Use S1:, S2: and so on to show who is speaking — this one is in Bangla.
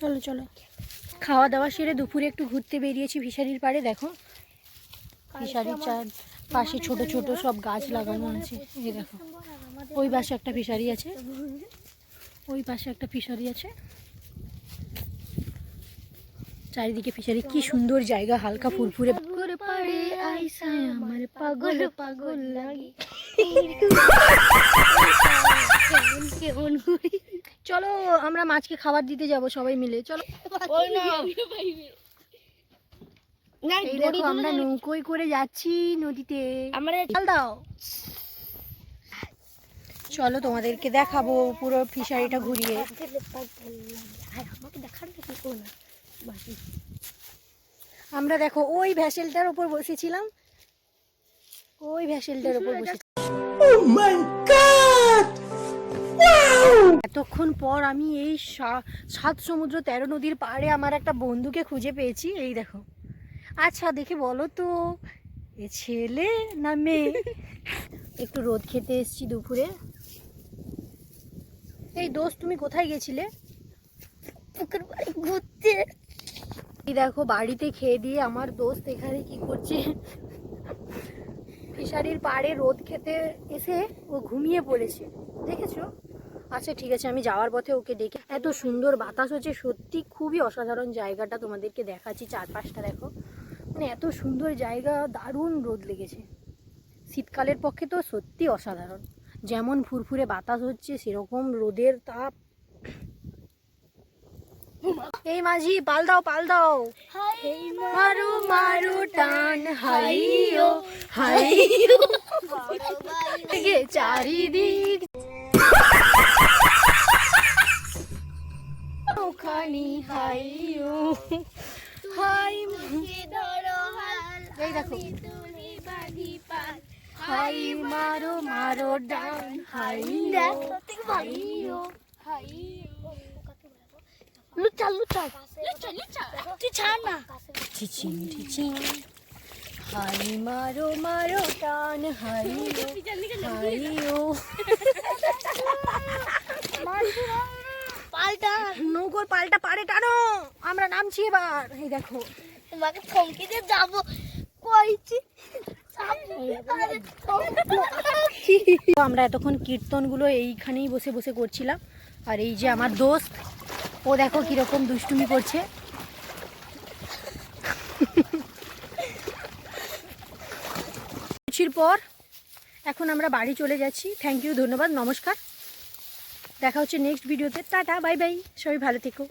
S1: চলো চলো। খাওয়া দাওয়া সেরে দুপুরে একটু ঘুরতে বেরিয়েছি ফিশারির পাড়ে দেখো। ফিশারির চার পাশে ছোট ছোট সব গাছ লাগানো আছে। এই দেখো। ওই পাশে একটা ফিশারি আছে। ওই পাশে একটা ফিশারি আছে। চারিদিকে ফিশারি কি সুন্দর জায়গা হালকা ফুরফুরে করে পাড়ে। আইসায় আমার পাগল পাগল লাগে। চলো আমরা মাছকে খাবার দিতে যাব সবাই মিলে। চলো। আমরা নৌকোয় করে যাচ্ছি নদীতে। চাল দাও। চলো তোমাদেরকে দেখাবো পুরো ফিশারিটা ঘুরিয়ে। আমরা দেখো ওই ভ্যাসেলটার উপর বসেছিলাম। ওই ভ্যাসেলটার উপর বসে এতক্ষণ পর আমি এই সাত সমুদ্র তেরো নদীর পাড়ে আমার একটা বন্ধুকে খুঁজে পেয়েছি। এই দেখো। আচ্ছা দেখে বলো তো এ ছেলে না মেয়ে? একটু রোদ খেতে এসছি দুপুরে। এই দোস্ত তুমি কোথায় গেছিলে? ঘুরতে। দেখো, বাড়িতে খেয়ে দিয়ে আমার দোস্ত এখানে কি করছে? ফিশারির পাড়ে রোদ খেতে এসে ও ঘুমিয়ে পড়েছে। দেখেছ? আচ্ছা ঠিক আছে, আমি যাওয়ার পথে ওকে ডেকে এত সুন্দর বাতাস হচ্ছে, সত্যি খুবই অসাধারণ জায়গাটা তোমাদেরকে দেখাচ্ছি চারপাশটা, দেখো। মানে এত সুন্দর জায়গা, দারুণ রোদ লেগেছে। শীতকালের পক্ষে তো সত্যি অসাধারণ। যেমন ফুরফুরে বাতাস হচ্ছে, সেরকম রোদের তাপ এই মাঝি পাল দাও পাল দাও। মারো মারো টান হাইও হাইও চারিদিক ওখানি হাইও হাই এই দেখো। হাই মারো মারো ডান হাই হাইও
S2: লুচা লুচা লুচা লুচা তুই ছাড় না।
S1: টিচিং টিচিং হাই মারো মারো টান হাইও হাইও
S2: পাল্টা
S1: নৌকোর পাল্টা পারে টানো। আমরা নামছি এবার। এই দেখো।
S2: তোমাকে থমকে দিয়ে যাব। কইছি
S1: আমরা এতক্ষণ কীর্তনগুলো এইখানেই বসে বসে করছিলাম। আর এই যে আমার দোস্ত ও দেখো কীরকম দুষ্টুমি করছে। পর এখন আমরা বাড়ি চলে যাচ্ছি। থ্যাংক ইউ ধন্যবাদ, নমস্কার। দেখা হচ্ছে নেক্সট ভিডিওতে টাটা বাই বাই সবাই ভালো থেকো।